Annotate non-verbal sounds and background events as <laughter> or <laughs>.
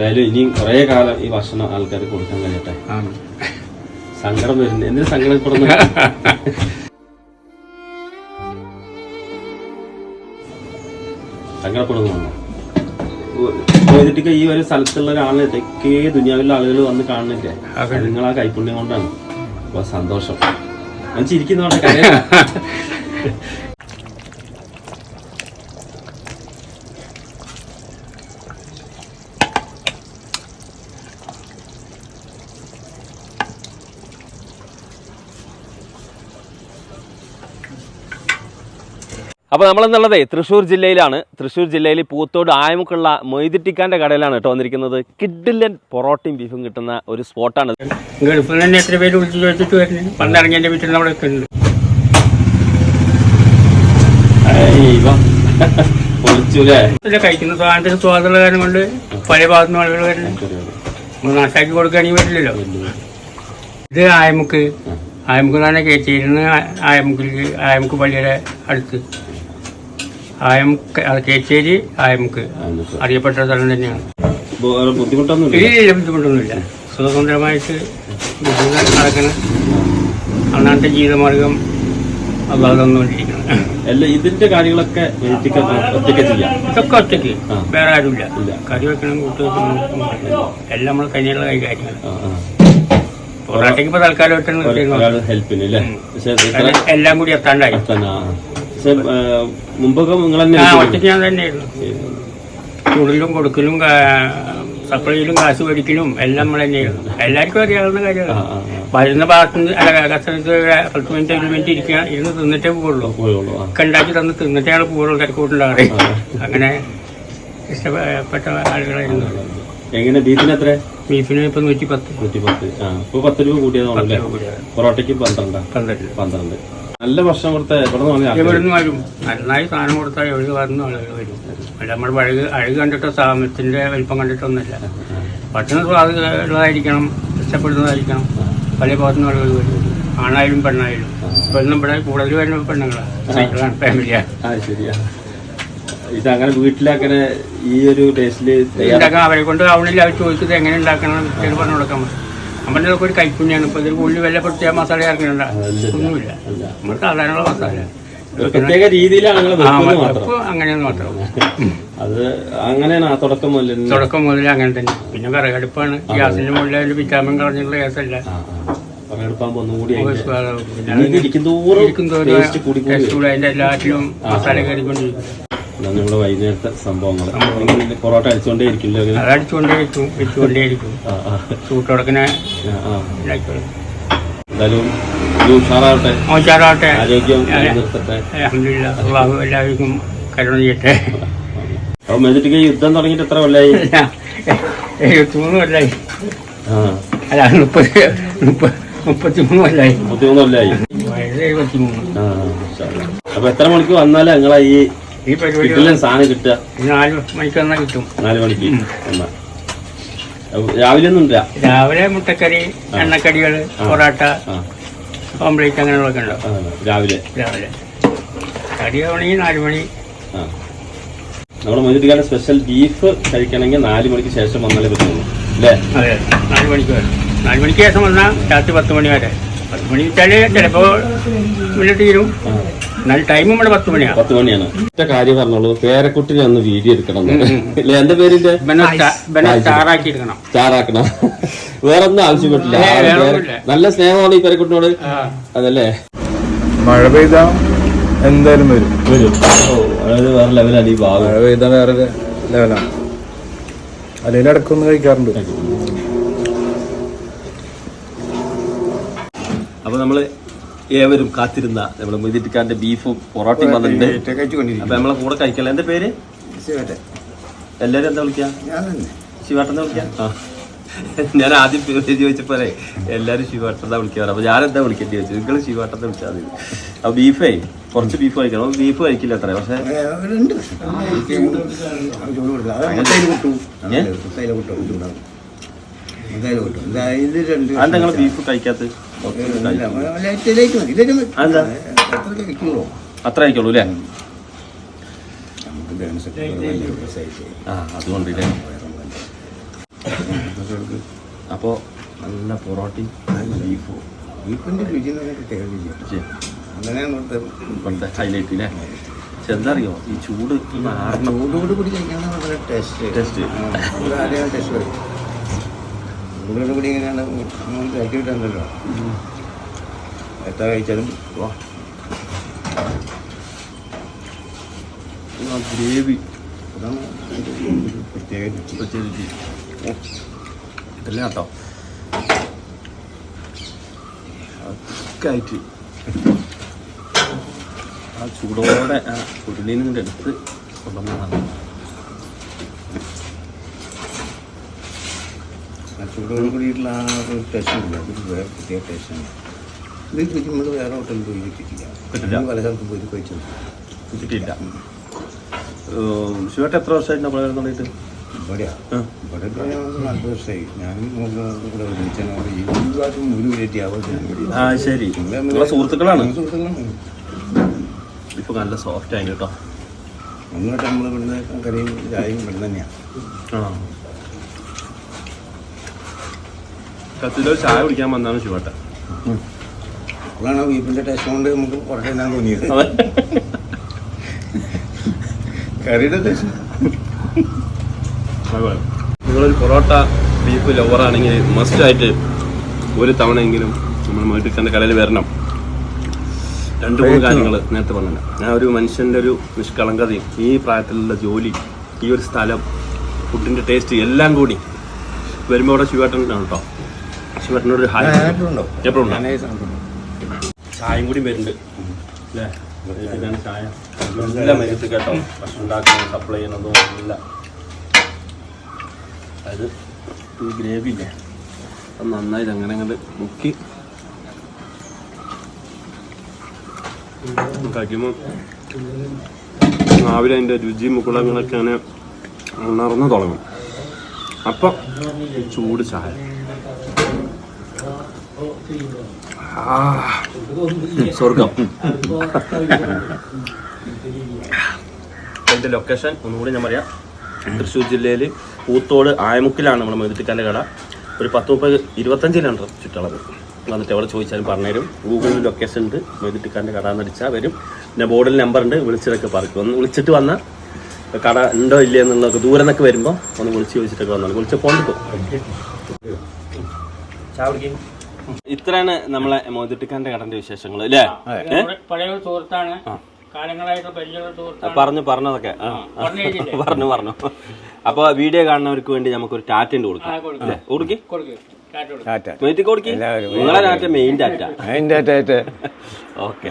എന്തായാലും ഇനിയും കുറേ കാലം ഈ ഭക്ഷണം ആൾക്കാർ കൊടുക്കാൻ കഴിയട്ടെ. സങ്കടം വരുന്നു എന്തിനു സങ്കടപ്പെടുന്നു? സങ്കടപ്പെടുന്നുണ്ടോ? പോയിട്ട് ഈ ഒരു സ്ഥലത്തുള്ള ഒരാളെ തെക്കേ ദുനിയാവിലെ ആളുകൾ വന്ന് കാണുന്നില്ലേ? നിങ്ങൾ ആ കൈപ്പുണ്യം കൊണ്ടാണ്. അപ്പൊ സന്തോഷം. കാര്യം കരയാ. <laughs> അപ്പോൾ നമ്മളെന്നുള്ളതേ തൃശ്ശൂർ ജില്ലയിലാണ്. തൃശ്ശൂർ ജില്ലയിൽ പൂത്തോട് ആയമുക്കുള്ള മൊയ്തിട്ടിക്കാന്റെ കടയിലാണ് കേട്ടോ വന്നിരിക്കുന്നത്. കിഡിലൻ പൊറോട്ടയും ബീഫും കിട്ടുന്ന ഒരു സ്പോട്ടാണ്. ഗൾഫിൽ നിന്ന് തന്നെ എത്ര പേര് വിളിച്ച് ചോദിച്ചിട്ട് വരുന്നത്? പണ്ടിറങ്ങി എന്റെ വീട്ടിൽ അവിടെ ഉണ്ട് കഴിക്കുന്ന സാധനത്തിന് സ്വാദുള്ള കാരണം കൊണ്ട് പഴയ ഭാഗത്തു നിന്ന് ആളുകൾ വരുന്നത്. നാശാക്കി കൊടുക്കുകയാണെങ്കിൽ വരില്ലല്ലോ ഇത് ആയമുക്ക്. ആയമുക്ക് തന്നെ കയറ്റിയിരുന്നു കേച്ചേരിന്ന് ആയമുക്കിലേക്ക് ആയമുക്ക് പള്ളിയുടെ അടുത്ത്. അത് കേച്ചേരി ആയമുക്ക്. അറിയപ്പെട്ട സ്ഥലം തന്നെയാണ്. ബുദ്ധിമുട്ടൊന്നും ബുദ്ധിമുട്ടൊന്നുമില്ല? ബുദ്ധിമുട്ട് നടക്കണം. അന്നാത്തെ ജീവിതമാർഗം അള്ളാഹ് തന്നുകൊണ്ടിരിക്കണം അല്ല ഇതിന്റെ കാര്യങ്ങളൊക്കെ ഒറ്റയ്ക്ക് ഒറ്റയ്ക്ക് ചെയ്യാം? ഇതൊക്കെ ഒറ്റയ്ക്ക്. വേറെ ആരുമില്ല. കറി വെക്കണം കൂട്ട് വെക്കണം എല്ലാം നമ്മൾ കയ്യിലുള്ള കൈകാര്യങ്ങൾ. പൊറാട്ടയ്ക്ക് ഇപ്പൊ തൽക്കാലം എല്ലാം കൂടി എത്താണ്ടായി. മുമ്പൊക്കെ നിങ്ങൾ തന്നെ ആ ഒറ്റയ്ക്ക് ഞാൻ തന്നെയായിരുന്നു ചുടലും കൊടുക്കലും സപ്ലൈയിലും കാശ് മേടിക്കലും എല്ലാം നമ്മൾ തന്നെയായിരുന്നു എല്ലാവർക്കും അറിയാവുന്ന കാര്യമാണ്. വരുന്ന ഭാഗത്ത് അല്ല കസ്റ്റമേഴ്സ് പത്ത് മിനിറ്റ് ഒരു മിനിറ്റ് ഇരിക്കുക ഇരുന്ന് തിന്നിട്ടേ പോകുള്ളൂ ഒക്കെ ഉണ്ടാക്കി തന്ന് തിന്നിട്ടേ ആൾ പോകുള്ളൂ തിരക്കൂട്ടുണ്ടാറ് അങ്ങനെ ഇഷ്ടപ്പെട്ട ആളുകളായിരുന്നു. എങ്ങനെ ബീഫിന് എത്ര? ബീഫിന് ഇപ്പൊ നൂറ്റി പത്ത് നൂറ്റി പത്ത് ആ ഇപ്പൊ പത്ത് രൂപ കൂട്ടിയതാണല്ലേ പൊറോട്ടയ്ക്ക് പന്ത്രണ്ടാ? പന്ത്രണ്ട്. പന്ത്രണ്ട്. നല്ല ഭക്ഷണം കൊടുത്താൽ? എവിടുന്ന് വരും. നന്നായി സാധനം കൊടുത്താൽ എവിടെ വരുന്ന ആളുകൾ വരും. അല്ല നമ്മൾ അഴക് അഴക് കണ്ടിട്ടോ സാമ്യത്തിന്റെ വലിപ്പം കണ്ടിട്ടൊന്നുമില്ല ഭക്ഷണം സ്വാദുള്ളതായിരിക്കണം ഇഷ്ടപ്പെടുന്നതായിരിക്കണം. പല ഭാഗത്തുനിന്ന് ആളുകൾ വരും. ആണായാലും പെണ്ണായാലും. പെണ്ണും ഇവിടെ കൂടുതൽ വരുന്ന പെണ്ണുങ്ങളാണ് ഫാമിലിയാണ് ഇത് അങ്ങനെ വീട്ടിലങ്ങനെ ഈ ഒരു ടേസ്റ്റിൽ അവരെ കൊണ്ട് ആവണില്ല. അവർ ചോദിച്ചത് എങ്ങനെ ഉണ്ടാക്കണം പറഞ്ഞു കൊടുക്കാൻ നമ്മുടെ ഇതൊക്കെ ഒരു കൈപ്പുണ്യാണ് ഇപ്പൊ ഇതിൽ ഉള്ളി വല്ല പ്രത്യേക മസാല ചേർക്കണ്ട ഒന്നുമില്ല. നമ്മൾ സാധാരണ മസാല. പ്രത്യേക രീതിയിലാണ് വെക്കുന്നത് മാത്രം. ഇപ്പൊ അങ്ങനെയൊന്നും മാത്രം. അത് അങ്ങനെയാണ് തുടക്കം മുതൽ തുടക്കം മുതൽ അങ്ങനെ തന്നെ. പിന്നെ വിറകടുപ്പാണ്. ഗ്യാസിന്റെ മുകളിൽ ഒരു വിറ്റാമിൻ കളഞ്ഞിട്ടുള്ള ഗ്യാസല്ല. പിന്നെ അതിന്റെ എല്ലാറ്റിലും മസാല കയറിക്കൊണ്ടിരിക്കും ഇതാണ് നിങ്ങളെ വൈകുന്നേരത്തെ സംഭവങ്ങൾ പൊറോട്ട അടിച്ചുകൊണ്ടേ ഇരിക്കില്ല ചൂട്ടുടക്കിനെ എന്തായാലും ഉഷാറാവട്ടെ. മോശാറാവട്ടെ ആരോഗ്യം നിർത്തട്ടെ അലഹമില്ല അള്ളാഹു എല്ലാവർക്കും കരുണ ചെയ്യട്ടെ. അപ്പൊ യുദ്ധം തുടങ്ങിയിട്ട് എത്ര കൊല്ലായി? <laughs> എഴുപത്തിമൂന്ന് കൊല്ലായി. അല്ല മുപ്പത് മുപ്പത് മുപ്പത്തിമൂന്ന് കൊല്ലായി. മുപ്പത്തിമൂന്ന് കൊല്ലായി. വയസ്സ് എഴുപത്തിമൂന്ന്. അപ്പൊ എത്ര മണിക്ക് വന്നാലേ നിങ്ങളെ ഈ ഈ പരിപാടി കിട്ടില്ല സാധനം കിട്ടുക. നാല് മണിക്ക് വന്നാൽ കിട്ടും. നാല് മണിക്ക്. എന്നാ. അപ്പൊ രാവിലെ ഒന്നും ഇല്ല? രാവിലെ മുട്ടക്കറി എണ്ണക്കടികൾ പൊറോട്ട ആ. ഓംപ്ലേറ്റ് അങ്ങനെയുള്ളതൊക്കെ ഉണ്ടാവും ആ, രാവിലെ. രാവിലെ. കടി ആവണമെങ്കിൽ നാല് മണി. ആ. നമ്മുടെ മൊയ്തിക്കാരുടെ സ്പെഷ്യൽ ബീഫ് കഴിക്കണമെങ്കിൽ നാല് മണിക്ക് ശേഷം വന്നാലേ പറ്റുള്ളൂ. അല്ലേ? അതെ നാല് മണിക്ക് വരും. നാല് മണിക്ക് ശേഷം വന്നാൽ രാത്രി പത്ത് മണി വരെ. പത്ത് മണി വെച്ചാൽ ചിലപ്പോൾ മുന്നിട്ട് തീരും. ആ. എന്നാൽ ടൈം ഇവിടെ പത്ത് മണിയാണ് പത്ത് മണിയാണ്. ഒറ്റ കാര്യം പറഞ്ഞോളൂ. പേരക്കുട്ടിനെ ഒന്ന് വീഡിയോ എടുക്കണം. ഇല്ലേ എന്റെ പേരിന്റെ? ചാറാക്കണം വേറെ ഒന്നും ആവശ്യപ്പെട്ടില്ല. നല്ല സ്നേഹമാണ് ഈ പേരക്കുട്ടിനോട്. അതല്ലേ? മഴ പെയ്ത എന്തായാലും വരും. വരും. ഓ അതായത് വേറെ ലെവലാണ് ഈ ഭാഗം മഴ പെയ്ത വേറെ ലെവലാണ് അല്ലെങ്കിൽ ഇടക്കൊന്ന് കഴിക്കാറുണ്ട്. അപ്പൊ നമ്മൾ ഏവരും കാത്തിരുന്ന നമ്മുടെ മൊയ്തിക്കാരന്റെ ബീഫും പൊറോട്ടയും വന്നിട്ടുണ്ട്. അപ്പൊ നമ്മളെ കൂടെ കഴിക്കല എന്റെ പേര്? എല്ലാരും എന്താ വിളിക്കാ? ശിവേട്ടൻ എന്താ വിളിക്കാ. ഞാൻ ആദ്യം പേര് ചോദിച്ചപ്പോലെ എല്ലാരും ശിവേട്ടൻ എന്താ വിളിക്കാറ് അപ്പൊ ഞാൻ എന്താ വിളിക്കേണ്ടി ചോദിച്ചു നിങ്ങൾ ശിവേട്ടൻ എന്ന് വിളിച്ചാൽ മതി. അപ്പൊ ബീഫേ കുറച്ച് ബീഫ് കഴിക്കണം. ബീഫ് കഴിക്കില്ല അത്ര. പക്ഷെ അത് നിങ്ങൾ ബീഫ് കഴിക്കാത്ത അതെന്താ അത്ര അല്ലേ ആ അതുകൊണ്ടില്ലേ? അപ്പോൾ നല്ല പൊറോട്ടയും ബീഫും രുചി അങ്ങനെയാണ് ഇവിടുത്തെ ഹൈലൈറ്റ് അല്ലേ അറിയോ ഈ ചൂട് ചൂടോട് കൂടി കഴിക്കാൻ ടേസ്റ്റ് ടേസ്റ്റ് ടേസ്റ്റ് ചൂടോട് കൂടി ഇങ്ങനെയാണ് കഴിച്ചു കിട്ടാണ്ടല്ലോ എത്ര കഴിച്ചാലും വാ. ഗ്രേവി. അതാണ് പ്രത്യേക ഇതല്ലേ കേട്ടോ. ആയിട്ട് ആ ചൂടോടെ ആ ഉരുളിയിൽ കൂടെ എടുത്ത് കൊണ്ടുവന്നതാണ്. ആ ചൂടോട് കൂടിയിട്ടുള്ള ആ ഒരു ടേസ്റ്റ് ഇല്ല. അതൊരു വേറെ പ്രത്യേക ടേസ്റ്റാണ് ഇത് നമ്മൾ വേറെ ഹോട്ടലിൽ പോയി കിട്ടിയിട്ടില്ല കിട്ടില്ല. പല സ്ഥലത്തും പോയി കഴിച്ചു കിട്ടിയിട്ടില്ല ശിവട്ട് എത്ര വർഷമായിട്ട് നമ്മൾ തുടങ്ങിയിട്ട്. ഇവിടെ നാല് വർഷമായി. ഞാനും ഇവിടെ ഈ ഭാഗത്തും ഒരു വിലറ്റി ആവശ്യം ആ ശരി. നിങ്ങളെ സുഹൃത്തുക്കളാണ്. സുഹൃത്തുക്കളാണ്. ഇപ്പൊ നല്ല സോഫ്റ്റ് ആയിട്ടോ കേട്ടോ. ഒന്നിട്ട് നമ്മൾ ഇവിടുന്ന് കറിയും ചായയും ഇവിടെ തന്നെയാണ് ആ. കത്തിലോ ചായ കുടിക്കാൻ വന്നാണ് ശിവട്ടൻ അതാണ് ബീഫിന്റെ ടേസ്റ്റ് കൊണ്ട് നമുക്ക് പുറത്തെ ഞാൻ തോന്നിയത്. കറിയുടെ ടേസ്റ്റ്. നിങ്ങളൊരു പൊറോട്ട ബീഫ് മസ്റ്റ് ആയിട്ട് ഒരു തവണയെങ്കിലും നമ്മൾ മേട്ടിക്കന്റെ കടയിൽ വരണം. രണ്ട് മൂന്ന് കാര്യങ്ങൾ നേരത്തെ പറഞ്ഞു ഞാൻ ഒരു മനുഷ്യന്റെ ഒരു നിഷ്കളങ്കതയും ഈ പ്രായത്തിലുള്ള ജോലി ഈ ഒരു സ്ഥലം ഫുഡിന്റെ ടേസ്റ്റ് എല്ലാം കൂടി വരുമ്പോൾ അവിടെ ശിവേട്ടൻ കേട്ടോ ശിവേട്ടനോട് ഒരു ഹായ് എപ്പോഴും ചായയും കൂടി വരുന്നുണ്ട്. അല്ലേ ഇതാണ് ചായ. നല്ല മരുത്ത് കേട്ടോ. ഭക്ഷണം ഉണ്ടാക്കുന്നത് സപ്ലൈ ചെയ്യുന്നതും ഇല്ല അത് ഈ ഗ്രേവി ഇല്ലേ? അത് നന്നായി അങ്ങനെ അങ്ങോട്ട് മുക്കി. കഴിക്കുമ്പോൾ രാവിലെ അതിന്റെ രുചി മുക്കുളങ്ങളൊക്കെ അങ്ങനെ ഉണർന്നു തുടങ്ങും. അപ്പം ചൂട് ചായ. സ്വർഗം. എന്റെ ലൊക്കേഷൻ ഒന്നുകൂടി ഞാൻ പറയാം. തൃശ്ശൂർ ജില്ലയിൽ പൂത്തോട് ആയമുക്കിലാണ് നമ്മൾ മെതിട്ടിക്കാന്റെ കട. ഒരു പത്ത് മുപ്പത് ഇരുപത്തഞ്ച് കിലോമീറ്റർ ചുറ്റളവ് വന്നിട്ട് എവിടെ ചോദിച്ചാലും പറഞ്ഞുതരും. ഗൂഗിളിൽ ലൊക്കേഷൻ ഉണ്ട്. മെതിട്ടിക്കാന്റെ കട എന്ന് അടിച്ചാൽ വരും. പിന്നെ ബോർഡിൽ നമ്പർ ഉണ്ട്. വിളിച്ചിട്ടൊക്കെ പറിക്കും ഒന്ന് വിളിച്ചിട്ട് വന്നാൽ കട ഉണ്ടോ ഇല്ലേ എന്നുള്ളതൊക്കെ ദൂരെ നിന്നൊക്കെ വരുമ്പോൾ ഒന്ന് വിളിച്ച് ചോദിച്ചിട്ടൊക്കെ വന്നാൽ വിളിച്ച് പോകണ്ടോ ഇത്രയാണ് നമ്മളെ മോദിട്ടിക്കാന്റെ കടന്റെ വിശേഷങ്ങൾ അല്ലേ? പഴയ ഒരു സുഹൃത്താണ്. കാലങ്ങളായിട്ട് പരിചയമുള്ള സുഹൃത്താണ്. പറഞ്ഞു പറഞ്ഞതൊക്കെ. ആ, ആ. പറഞ്ഞു? പറഞ്ഞു പറഞ്ഞു. അപ്പൊ വീഡിയോ കാണുന്നവർക്ക് വേണ്ടി നമുക്കൊരു ടാറ്റ കൊടുക്കാം. കൊടുക്കാം. കൊടുക്കി. കൊടുക്ക്. നിങ്ങളെ ടാറ്റ മെയിൻ ടാറ്റ. <laughs> അതിന്റെ ടാറ്റ <laughs> ഓക്കെ.